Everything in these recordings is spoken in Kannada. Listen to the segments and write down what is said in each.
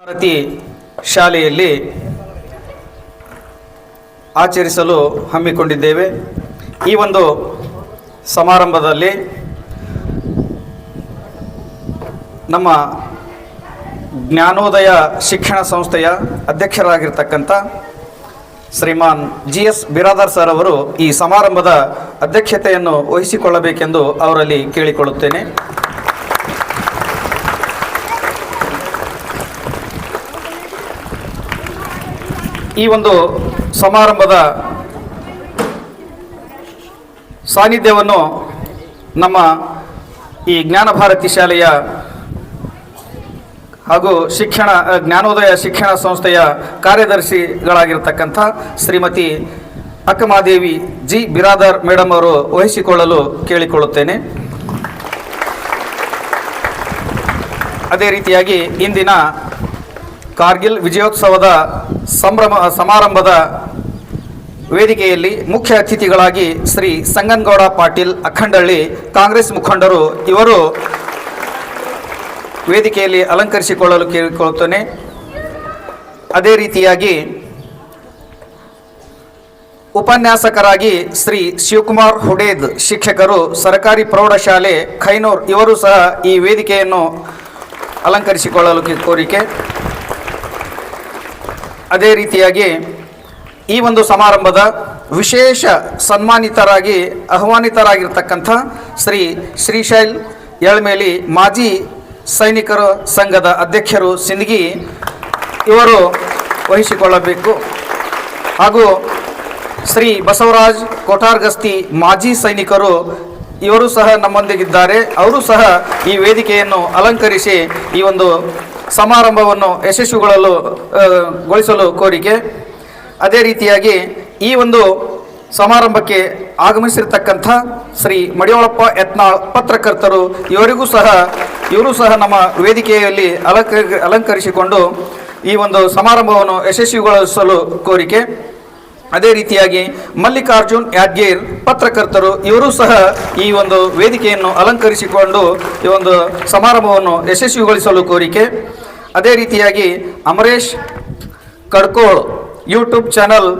ಭಾರತಿ ಶಾಲೆಯಲ್ಲಿ ಆಚರಿಸಲು ಹಮ್ಮಿಕೊಂಡಿದ್ದೇವೆ. ಈ ಒಂದು ಸಮಾರಂಭದಲ್ಲಿ ನಮ್ಮ ಜ್ಞಾನೋದಯ ಶಿಕ್ಷಣ ಸಂಸ್ಥೆಯ ಅಧ್ಯಕ್ಷರಾಗಿರ್ತಕ್ಕಂಥ Shriman G S Biradar sir ಅವರು ಈ ಸಮಾರಂಭದ ಅಧ್ಯಕ್ಷತೆಯನ್ನು ವಹಿಸಿಕೊಳ್ಳಬೇಕೆಂದು ಅವರಲ್ಲಿ ಕೇಳಿಕೊಳ್ಳುತ್ತೇನೆ. ಈ ಒಂದು ಸಮಾರಂಭದ ಸಾನ್ನಿಧ್ಯವನ್ನು ನಮ್ಮ ಈ ಜ್ಞಾನ ಭಾರತಿ ಶಾಲೆಯ ಹಾಗೂ ಶಿಕ್ಷಣ ಜ್ಞಾನೋದಯ ಶಿಕ್ಷಣ ಸಂಸ್ಥೆಯ ಕಾರ್ಯದರ್ಶಿಗಳಾಗಿರ್ತಕ್ಕಂಥ ಶ್ರೀಮತಿ ಅಕ್ಕಮಾದೇವಿ ಜಿ. ಬಿರಾದರ್ ಮೇಡಮ್ ಅವರು ವಹಿಸಿಕೊಳ್ಳಲು ಕೇಳಿಕೊಳ್ಳುತ್ತೇನೆ. ಅದೇ ರೀತಿಯಾಗಿ ಇಂದಿನ ಕಾರ್ಗಿಲ್ ವಿಜಯೋತ್ಸವದ ಸಂಭ್ರಮ, ಸಮಾರಂಭದ ವೇದಿಕೆಯಲ್ಲಿ ಮುಖ್ಯ ಅತಿಥಿಗಳಾಗಿ ಶ್ರೀ ಸಂಗನ್ಗೌಡ ಪಾಟೀಲ್ ಅಖಂಡಳ್ಳಿ ಕಾಂಗ್ರೆಸ್ ಮುಖಂಡರು ಇವರು ವೇದಿಕೆಯಲ್ಲಿ ಅಲಂಕರಿಸಿಕೊಳ್ಳಲು ಕೇಳಿಕೊಳ್ಳುತ್ತೇನೆ. ಅದೇ ರೀತಿಯಾಗಿ ಉಪನ್ಯಾಸಕರಾಗಿ ಶ್ರೀ ಶಿವಕುಮಾರ್ ಹುಡೇದ್ ಶಿಕ್ಷಕರು, ಸರ್ಕಾರಿ ಪ್ರೌಢಶಾಲೆ ಖೈನೂರ್, ಇವರು ಸಹ ಈ ವೇದಿಕೆಯನ್ನು ಅಲಂಕರಿಸಿಕೊಳ್ಳಲು ಕೋರಿಕೆ. ಅದೇ ರೀತಿಯಾಗಿ ಈ ಒಂದು ಸಮಾರಂಭದ ವಿಶೇಷ ಸನ್ಮಾನಿತರಾಗಿ, ಆಹ್ವಾನಿತರಾಗಿರ್ತಕ್ಕಂಥ ಶ್ರೀ ಶ್ರೀಶೈಲ್ ಎಳ್ಮೇಲಿ ಮಾಜಿ ಸೈನಿಕರ ಸಂಘದ ಅಧ್ಯಕ್ಷರು ಸಿಂದಗಿ ಇವರು ವಹಿಸಿಕೊಳ್ಳಬೇಕು. ಹಾಗೂ ಶ್ರೀ ಬಸವರಾಜ್ ಕೋಟಾರ್ಗಸ್ತಿ ಮಾಜಿ ಸೈನಿಕರು ಇವರು ಸಹ ನಮ್ಮೊಂದಿಗಿದ್ದಾರೆ. ಅವರು ಸಹ ಈ ವೇದಿಕೆಯನ್ನು ಅಲಂಕರಿಸಿ ಈ ಒಂದು ಸಮಾರಂಭವನ್ನು ಯಶಸ್ವಿಗೊಳ್ಳಲು ಗೊಳಿಸಲು ಕೋರಿಕೆ. ಅದೇ ರೀತಿಯಾಗಿ ಈ ಒಂದು ಸಮಾರಂಭಕ್ಕೆ ಆಗಮಿಸಿರ್ತಕ್ಕಂಥ ಶ್ರೀ ಮಡಿಯೋಳಪ್ಪ ಯತ್ನಾಳ್ ಪತ್ರಕರ್ತರು, ಇವರಿಗೂ ಸಹ, ಇವರು ಸಹ ನಮ್ಮ ವೇದಿಕೆಯಲ್ಲಿ ಅಲಂಕ, ಅಲಂಕರಿಸಿಕೊಂಡು ಈ ಒಂದು ಸಮಾರಂಭವನ್ನು ಯಶಸ್ವಿಗೊಳಿಸಲು ಕೋರಿಕೆ. ಅದೇ ರೀತಿಯಾಗಿ ಮಲ್ಲಿಕಾರ್ಜುನ್ ಯಾದ್ಗೀರ್ ಪತ್ರಕರ್ತರು, ಇವರು ಸಹ ಈ ಒಂದು ವೇದಿಕೆಯನ್ನು ಅಲಂಕರಿಸಿಕೊಂಡು ಈ ಒಂದು ಸಮಾರಂಭವನ್ನು ಯಶಸ್ವಿಗೊಳಿಸಲು ಕೋರಿಕೆ. ಅದೇ ರೀತಿಯಾಗಿ ಅಮರೇಶ್ ಕಡ್ಕೋಳ್ ಯೂಟ್ಯೂಬ್ ಚಾನಲ್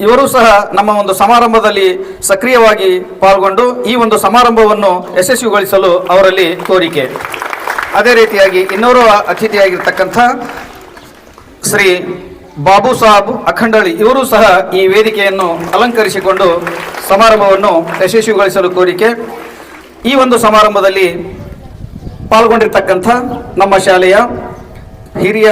ಇವರು ಸಹ ನಮ್ಮ ಒಂದು ಸಮಾರಂಭದಲ್ಲಿ ಸಕ್ರಿಯವಾಗಿ ಪಾಲ್ಗೊಂಡು ಈ ಒಂದು ಸಮಾರಂಭವನ್ನು ಯಶಸ್ವಿಗೊಳಿಸಲು ಅವರಲ್ಲಿ ಕೋರಿಕೆ. ಅದೇ ರೀತಿಯಾಗಿ ಇನ್ನೋರ್ವ ಅತಿಥಿಯಾಗಿರ್ತಕ್ಕಂಥ ಶ್ರೀ ಬಾಬು ಸಾಬ್ ಅಖಂಡಳಿ ಇವರು ಸಹ ಈ ವೇದಿಕೆಯನ್ನು ಅಲಂಕರಿಸಿಕೊಂಡು ಸಮಾರಂಭವನ್ನು ಯಶಸ್ವಿಗೊಳಿಸಲು ಕೋರಿಕೆ. ಈ ಒಂದು ಸಮಾರಂಭದಲ್ಲಿ ಪಾಲ್ಗೊಂಡಿರ್ತಕ್ಕಂಥ ನಮ್ಮ ಶಾಲೆಯ ಹಿರಿಯ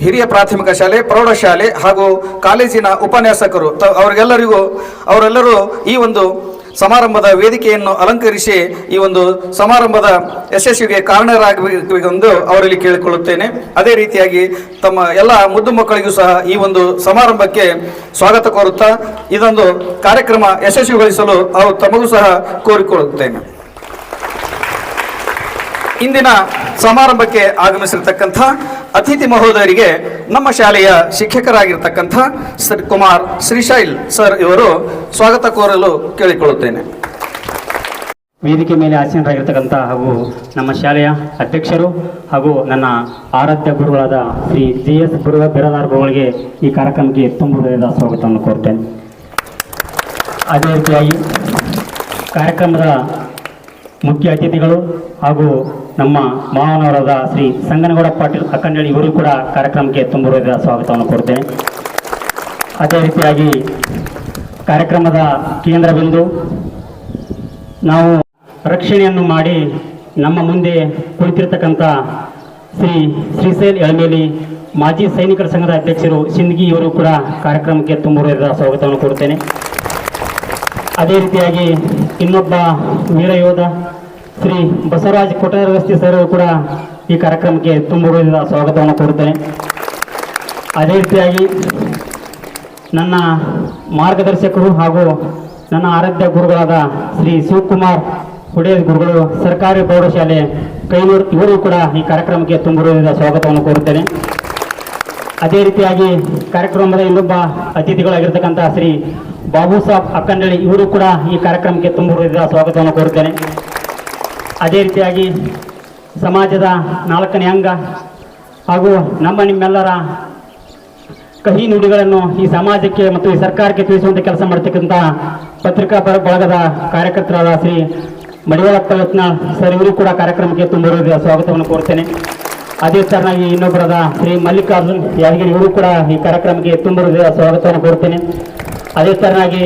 ಹಿರಿಯ ಪ್ರಾಥಮಿಕ ಶಾಲೆ, ಪ್ರೌಢಶಾಲೆ ಹಾಗೂ ಕಾಲೇಜಿನ ಉಪನ್ಯಾಸಕರು ತ- ಅವರಿಗೆಲ್ಲರಿಗೂ, ಅವರೆಲ್ಲರೂ ಈ ಒಂದು ಸಮಾರಂಭದ ವೇದಿಕೆಯನ್ನು ಅಲಂಕರಿಸಿ ಈ ಒಂದು ಸಮಾರಂಭದ ಯಶಸ್ವಿಗೆ ಕಾರಣರಾಗಬೇಕೆಂದು ಅವರಲ್ಲಿ ಕೇಳಿಕೊಳ್ಳುತ್ತೇನೆ. ಅದೇ ರೀತಿಯಾಗಿ ತಮ್ಮ ಎಲ್ಲ ಮುದ್ದು ಮಕ್ಕಳಿಗೂ ಸಹ ಈ ಒಂದು ಸಮಾರಂಭಕ್ಕೆ ಸ್ವಾಗತ ಕೋರುತ್ತಾ, ಇದೊಂದು ಕಾರ್ಯಕ್ರಮ ಯಶಸ್ವಿಗೊಳಿಸಲು ಅವರು ತಮಗೂ ಸಹ ಕೋರಿಕೊಳ್ಳುತ್ತೇನೆ. ಇಂದಿನ ಸಮಾರಂಭಕ್ಕೆ ಆಗಮಿಸಿರ್ತಕ್ಕಂಥ ಅತಿಥಿ ಮಹೋದಯರಿಗೆ ನಮ್ಮ ಶಾಲೆಯ ಶಿಕ್ಷಕರಾಗಿರ್ತಕ್ಕಂಥ ಶ್ರೀ ಕುಮಾರ್ ಶ್ರೀಶೈಲ್ ಸರ್ ಇವರು ಸ್ವಾಗತ ಕೋರಲು ಕೇಳಿಕೊಳ್ಳುತ್ತೇನೆ. ವೇದಿಕೆ ಮೇಲೆ ಆಸೀನರಾಗಿರ್ತಕ್ಕಂಥ ಹಾಗೂ ನಮ್ಮ ಶಾಲೆಯ ಅಧ್ಯಕ್ಷರು ಹಾಗೂ ನನ್ನ ಆರಾಧ್ಯ ಗುರುಗಳಾದ ಶ್ರೀ ಜಿ ಎಸ್ ಗುರುವ ಈ ಕಾರ್ಯಕ್ರಮಕ್ಕೆ ತುಂಬ ಹೃದಯದ ಸ್ವಾಗತವನ್ನು ಕೋರ್ತೇನೆ. ಅದೇ ರೀತಿಯಾಗಿ ಕಾರ್ಯಕ್ರಮದ ಮುಖ್ಯ ಅತಿಥಿಗಳು ಹಾಗೂ ನಮ್ಮ ಮಾವನವರಾದ ಶ್ರೀ ಸಂಗನಗೌಡ ಪಾಟೀಲ್ ಅಕ್ಕಂಡಳಿ ಇವರು ಕೂಡ ಕಾರ್ಯಕ್ರಮಕ್ಕೆ ತುಂಬುವುದರ ಸ್ವಾಗತವನ್ನು ಕೊಡ್ತೇನೆ ಅದೇ ರೀತಿಯಾಗಿ ಕಾರ್ಯಕ್ರಮದ ಕೇಂದ್ರ ಬಿಂದು ನಾವು ರಕ್ಷಣೆಯನ್ನು ಮಾಡಿ ನಮ್ಮ ಮುಂದೆ ಕುಳಿತಿರ್ತಕ್ಕಂಥ ಶ್ರೀ ಶ್ರೀಶೈಲ್ ಎಳಮೇಲಿ ಮಾಜಿ ಸೈನಿಕರ ಸಂಘದ ಅಧ್ಯಕ್ಷರು ಸಿಂದಗಿ ಇವರು ಕೂಡ ಕಾರ್ಯಕ್ರಮಕ್ಕೆ ತುಂಬಿರುವ ಸ್ವಾಗತವನ್ನು ಕೊಡ್ತೇನೆ ಅದೇ ರೀತಿಯಾಗಿ ಇನ್ನೊಬ್ಬ ವೀರ ಯೋಧ ಶ್ರೀ ಬಸವರಾಜ್ ಕೊಟ್ಟಾರಗಸ್ತಿ ಸರ್ ಕೂಡ ಈ ಕಾರ್ಯಕ್ರಮಕ್ಕೆ ತುಂಬ ಹೃದಯದ ಸ್ವಾಗತವನ್ನು ಕೋರುತ್ತೇನೆ. ಅದೇ ರೀತಿಯಾಗಿ ನನ್ನ ಮಾರ್ಗದರ್ಶಕರು ಹಾಗೂ ನನ್ನ ಆರಾಧ್ಯ ಗುರುಗಳಾದ ಶ್ರೀ ಶಿವಕುಮಾರ್ ಹುಡೇದ್ ಗುರುಗಳು, ಸರ್ಕಾರಿ ಪ್ರೌಢಶಾಲೆ ಕೈನೂರು, ಇವರು ಕೂಡ ಈ ಕಾರ್ಯಕ್ರಮಕ್ಕೆ ತುಂಬ ಹೃದಯದ ಸ್ವಾಗತವನ್ನು ಕೋರುತ್ತೇನೆ. ಅದೇ ರೀತಿಯಾಗಿ ಕಾರ್ಯಕ್ರಮದ ಇನ್ನೊಬ್ಬ ಅತಿಥಿಗಳಾಗಿರ್ತಕ್ಕಂಥ ಶ್ರೀ ಬಾಬು ಸಾಬ್ ಅಕ್ಕಂಡಳಿ ಇವರು ಕೂಡ ಈ ಕಾರ್ಯಕ್ರಮಕ್ಕೆ ತುಂಬ ಹೃದಯದ ಸ್ವಾಗತವನ್ನು ಕೋರುತ್ತೇನೆ. ಅದೇ ರೀತಿಯಾಗಿ ಸಮಾಜದ ನಾಲ್ಕನೇ ಅಂಗ ಹಾಗೂ ನಮ್ಮ ನಿಮ್ಮೆಲ್ಲರ ಕಹಿ ನುಡಿಗಳನ್ನು ಈ ಸಮಾಜಕ್ಕೆ ಮತ್ತು ಈ ಸರ್ಕಾರಕ್ಕೆ ತಿಳಿಸುವಂತೆ ಕೆಲಸ ಮಾಡ್ತಕ್ಕಂಥ ಪತ್ರಿಕಾ ಪರ ಬಳಗದ ಕಾರ್ಯಕರ್ತರಾದ ಶ್ರೀ ಮಡಿವಾಳಪ್ಪ ಯತ್ನಾಳ್ ಸರ್ ಇವರು ಕೂಡ ಕಾರ್ಯಕ್ರಮಕ್ಕೆ ತುಂಬಿರುವ ಸ್ವಾಗತವನ್ನು ಕೋರ್ತೇನೆ ಅದೇ ತರನಾಗಿ ಇನ್ನೊಬ್ಬರಾದ ಶ್ರೀ ಮಲ್ಲಿಕಾರ್ಜುನ್ ಯಾದಗಿರಿ ಇವರು ಕೂಡ ಈ ಕಾರ್ಯಕ್ರಮಕ್ಕೆ ತುಂಬಿರುವ ಸ್ವಾಗತವನ್ನು ಕೋರ್ತೇನೆ ಅದೇ ತರನಾಗಿ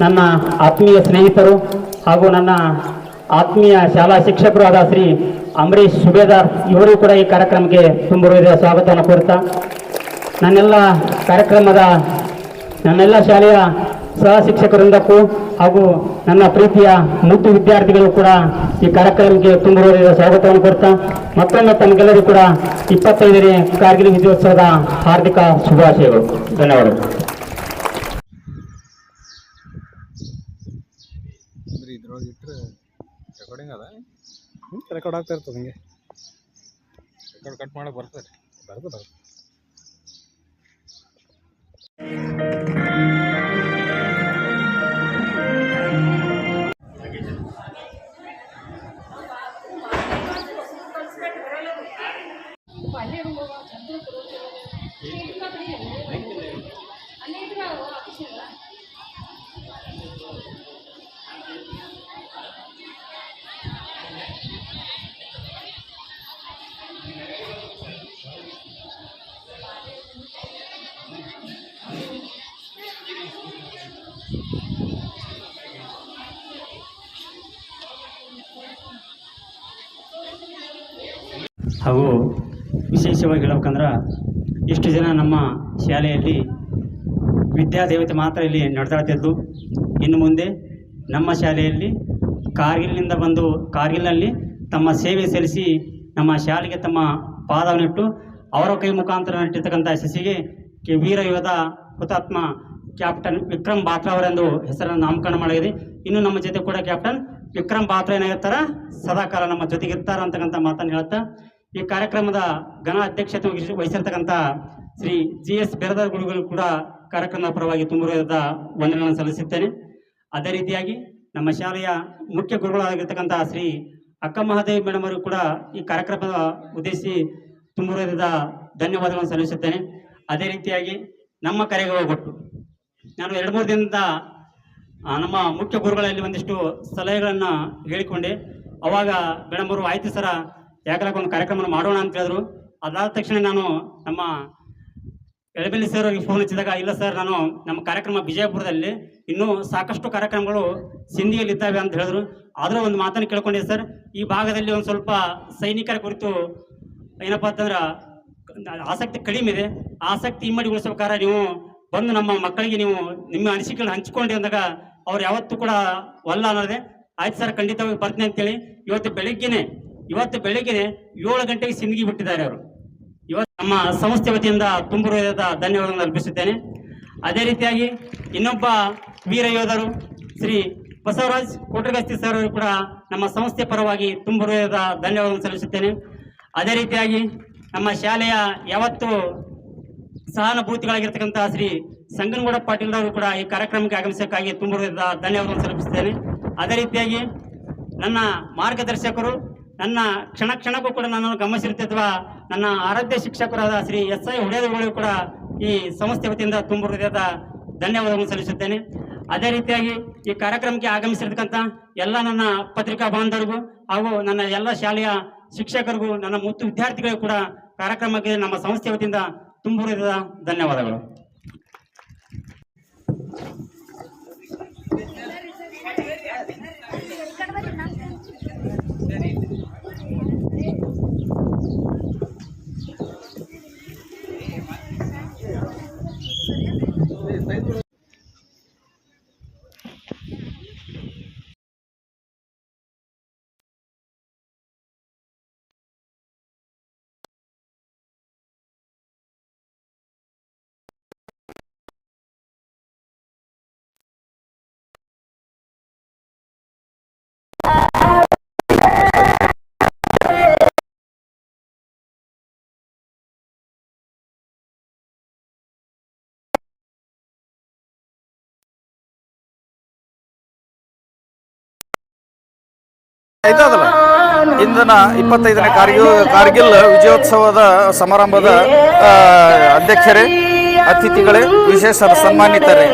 ನನ್ನ ಆತ್ಮೀಯ ಸ್ನೇಹಿತರು ಹಾಗೂ ನನ್ನ ಆತ್ಮೀಯ ಶಾಲಾ ಶಿಕ್ಷಕರು ಆದ ಶ್ರೀ ಅಂಬರೀಶ್ ಸುಬೇದಾರ್ ಇವರು ಕೂಡ ಈ ಕಾರ್ಯಕ್ರಮಕ್ಕೆ ತುಂಬ ಸ್ವಾಗತವನ್ನು ಕೋರ್ತಾ ನನ್ನೆಲ್ಲ ಕಾರ್ಯಕ್ರಮದ ನನ್ನೆಲ್ಲ ಶಾಲೆಯ ಸಹ ಶಿಕ್ಷಕರಿಂದಕ್ಕೂ ಹಾಗೂ ನನ್ನ ಪ್ರೀತಿಯ ಮುದ್ದು ವಿದ್ಯಾರ್ಥಿಗಳು ಕೂಡ ಈ ಕಾರ್ಯಕ್ರಮಕ್ಕೆ ತುಂಬ ಸ್ವಾಗತವನ್ನು ಕೊಡ್ತಾ ಮತ್ತೊಮ್ಮೆ ತಮಗೆಲ್ಲರಿಗೂ ಕೂಡ ಇಪ್ಪತ್ತೈದನೇ ಕಾರ್ಗಿಲ್ ವಿಜಯೋತ್ಸವದ ಹಾರ್ದಿಕ ಶುಭಾಶಯಗಳು. ಧನ್ಯವಾದಗಳು. ರೆಕಾರ್ಡಿಂಗ್ ರೆಕಾರ್ಡ್ ಆಗ್ತಾ ಇರ್ತದೆ ಹಿಂಗೆ. ರೆಕಾರ್ಡ್ ಕಟ್ ಮಾಡಕ್ಕೆ ಬರ್ತದೆ. ಬರ್ತದೆ ಹಾಗೂ ವಿಶೇಷವಾಗಿ ಹೇಳ್ಬೇಕಂದ್ರೆ ಇಷ್ಟು ಜನ ನಮ್ಮ ಶಾಲೆಯಲ್ಲಿ ವಿದ್ಯಾದೇವತೆ ಮಾತ್ರ ಇಲ್ಲಿ ನಡೆದಾಡ್ತಿದ್ದು ಇನ್ನು ಮುಂದೆ ನಮ್ಮ ಶಾಲೆಯಲ್ಲಿ ಕಾರ್ಗಿಲ್ನಿಂದ ಬಂದು ಕಾರ್ಗಿಲ್ನಲ್ಲಿ ತಮ್ಮ ಸೇವೆ ಸಲ್ಲಿಸಿ ನಮ್ಮ ಶಾಲೆಗೆ ತಮ್ಮ ಪಾದವನ್ನಿಟ್ಟು ಅವರ ಕೈ ಮುಖಾಂತರ ನಟ್ಟಿರ್ತಕ್ಕಂಥ ಯಶಸ್ಸಿಗೆ ಕೆ ವೀರ ಯೋಧ ಹುತಾತ್ಮ ಕ್ಯಾಪ್ಟನ್ ವಿಕ್ರಮ್ ಬಾತ್ರಾ ಅವರೆಂದು ಹೆಸರನ್ನು ನಾಮಕರಣ ಮಾಡಿದೆ ಇನ್ನು ನಮ್ಮ ಜೊತೆ ಕೂಡ ಕ್ಯಾಪ್ಟನ್ ವಿಕ್ರಮ್ ಬಾತ್ರಾ ಏನಾಗಿರ್ತಾರ? ಸದಾಕಾಲ ನಮ್ಮ ಜೊತೆಗಿರ್ತಾರ ಅಂತಕ್ಕಂಥ ಮಾತನ್ನು ಹೇಳ್ತಾ ಈ ಕಾರ್ಯಕ್ರಮದ ಘನ ಅಧ್ಯಕ್ಷತೆ ವಹಿಸಿ- ವಹಿಸಿರ್ತಕ್ಕಂಥ ಶ್ರೀ ಜಿ ಎಸ್ ಬೆರದಾರ್ ಗುರುಗಳು ಕೂಡ ಕಾರ್ಯಕ್ರಮದ ಪರವಾಗಿ ತುಂಬ ಹೃದಯದ ವಂದನೆಗಳನ್ನು ಸಲ್ಲಿಸುತ್ತೇನೆ. ಅದೇ ರೀತಿಯಾಗಿ ನಮ್ಮ ಶಾಲೆಯ ಮುಖ್ಯ ಗುರುಗಳಾಗಿರ್ತಕ್ಕಂಥ ಶ್ರೀ ಅಕ್ಕ ಮಹಾದೇವಿ ಮೇಡಮ್ ಅವರು ಕೂಡ ಈ ಕಾರ್ಯಕ್ರಮದ ಉದ್ದೇಶಿಸಿ ತುಂಬ ಹೃದಯದ ಧನ್ಯವಾದಗಳನ್ನು ಸಲ್ಲಿಸುತ್ತೇನೆ. ಅದೇ ರೀತಿಯಾಗಿ ನಮ್ಮ ಕರೆಗೆ ಹೋಗ್ಬಿಟ್ಟು ನಾನು ಎರಡು ಮೂರು ದಿನದಿಂದ ನಮ್ಮ ಮುಖ್ಯ ಗುರುಗಳಲ್ಲಿ ಒಂದಿಷ್ಟು ಸಲಹೆಗಳನ್ನು ಹೇಳಿಕೊಂಡೆ. ಅವಾಗ ಮೇಡಮ್ ಅವರು ಆಯ್ತು ಸರ ಯಾಕಲಾಗ ಒಂದು ಕಾರ್ಯಕ್ರಮ ಮಾಡೋಣ ಅಂತ ಹೇಳಿದ್ರು. ಅದಾದ ತಕ್ಷಣ ನಾನು ನಮ್ಮ ಎಳಬೆಲ್ಲಿ ಸರ್ ಅವರಿಗೆ ಫೋನ್ ಹಚ್ಚಿದಾಗ, ಇಲ್ಲ ಸರ್ ನಾನು ನಮ್ಮ ಕಾರ್ಯಕ್ರಮ ವಿಜಯಪುರದಲ್ಲಿ ಇನ್ನೂ ಸಾಕಷ್ಟು ಕಾರ್ಯಕ್ರಮಗಳು ಸಿಂಧಿಯಲ್ಲಿ ಇದ್ದಾವೆ ಅಂತ ಹೇಳಿದ್ರು. ಆದರೂ ಒಂದು ಮಾತನ್ನು ಕೇಳ್ಕೊಂಡೆ ಸರ್ ಈ ಭಾಗದಲ್ಲಿ ಒಂದು ಸ್ವಲ್ಪ ಸೈನಿಕರ ಕುರಿತು ಏನಪ್ಪಾ ಅಂತಂದ್ರೆ ಆಸಕ್ತಿ ಕಡಿಮೆ ಇದೆ. ಆಸಕ್ತಿ ಇಮ್ಮಡಿಗೊಳಿಸ್ಬೇಕಾದ್ರೆ ನೀವು ಬಂದು ನಮ್ಮ ಮಕ್ಕಳಿಗೆ ನೀವು ನಿಮ್ಮ ಅನಿಸಿಕೆಗಳನ್ನ ಹಂಚಿಕೊಂಡಿ ಅಂದಾಗ ಅವ್ರು ಯಾವತ್ತೂ ಕೂಡ ಒಲ್ಲ ಅನ್ನೋದೇ. ಆಯ್ತು ಸರ್ ಖಂಡಿತವಾಗಿ ಬರ್ತೀನಿ ಅಂತೇಳಿ. ಇವತ್ತು ಬೆಳಿಗ್ಗೆನೆ ಇವತ್ತು ಬೆಳಗ್ಗೆ ಏಳು ಗಂಟೆಗೆ ಸಿಂದಗಿ ಬಿಟ್ಟಿದ್ದಾರೆ ಅವರು. ಇವತ್ತು ನಮ್ಮ ಸಂಸ್ಥೆ ವತಿಯಿಂದ ತುಂಬ ಹೃದಯದ ಧನ್ಯವಾದಗಳನ್ನು ಅರ್ಪಿಸುತ್ತೇನೆ. ಅದೇ ರೀತಿಯಾಗಿ ಇನ್ನೊಬ್ಬ ವೀರ ಯೋಧರು ಶ್ರೀ ಬಸವರಾಜ್ ಕೋಟಗಸ್ತಿ ಸರ್ ಕೂಡ ನಮ್ಮ ಸಂಸ್ಥೆ ಪರವಾಗಿ ತುಂಬ ಹೃದಯದ ಧನ್ಯವಾದಗಳನ್ನು ಸಲ್ಲಿಸುತ್ತೇನೆ. ಅದೇ ರೀತಿಯಾಗಿ ನಮ್ಮ ಶಾಲೆಯ ಯಾವತ್ತು ಸಹಾನುಭೂತಿಗಳಾಗಿರ್ತಕ್ಕಂಥ ಶ್ರೀ ಸಂಗನಗೌಡ ಪಾಟೀಲ್ ಅವರು ಕೂಡ ಈ ಕಾರ್ಯಕ್ರಮಕ್ಕೆ ಆಗಮಿಸಕ್ಕಾಗಿ ತುಂಬ ಹೃದಯದ ಧನ್ಯವಾದಗಳನ್ನು ಸಲ್ಲಿಸುತ್ತೇನೆ. ಅದೇ ರೀತಿಯಾಗಿ ನನ್ನ ಮಾರ್ಗದರ್ಶಕರು ನನ್ನ ಕ್ಷಣ ಕ್ಷಣಕ್ಕೂ ಕೂಡ ನನ್ನನ್ನು ಗಮನಿಸಿರುತ್ತಿರುವ ನನ್ನ ಆರಾಧ್ಯ ಶಿಕ್ಷಕರಾದ ಶ್ರೀ ಎಸ್ ಐ ಹುಡೇದಗಳು ಕೂಡ ಈ ಸಂಸ್ಥೆ ವತಿಯಿಂದ ತುಂಬ ಹೃದಯದ ಧನ್ಯವಾದಗಳನ್ನು ಸಲ್ಲಿಸುತ್ತೇನೆ. ಅದೇ ರೀತಿಯಾಗಿ ಈ ಕಾರ್ಯಕ್ರಮಕ್ಕೆ ಆಗಮಿಸಿರ್ತಕ್ಕಂಥ ಎಲ್ಲ ನನ್ನ ಪತ್ರಿಕಾ ಬಾಂಧವರಿಗೂ ಹಾಗೂ ನನ್ನ ಎಲ್ಲ ಶಾಲೆಯ ಶಿಕ್ಷಕರಿಗೂ, ನನ್ನ ಮುತ್ತು ವಿದ್ಯಾರ್ಥಿಗಳಿಗೂ ಕೂಡ ಕಾರ್ಯಕ್ರಮಕ್ಕೆ ನಮ್ಮ ಸಂಸ್ಥೆ ವತಿಯಿಂದ ತುಂಬ ಧನ್ಯವಾದಗಳು. ಆಯ್ತದಲ್ಲ ಇಂದಿನ ಇಪ್ಪತ್ತೈದನೇ ಕಾರ್ಗಿಲ್ ಕಾರ್ಗಿಲ್ ವಿಜಯೋತ್ಸವದ ಸಮಾರಂಭದ ಅಧ್ಯಕ್ಷರೇ ಅತಿಥಿಗಳೇ ವಿಶೇಷ ಸನ್ಮಾನಿತರೇ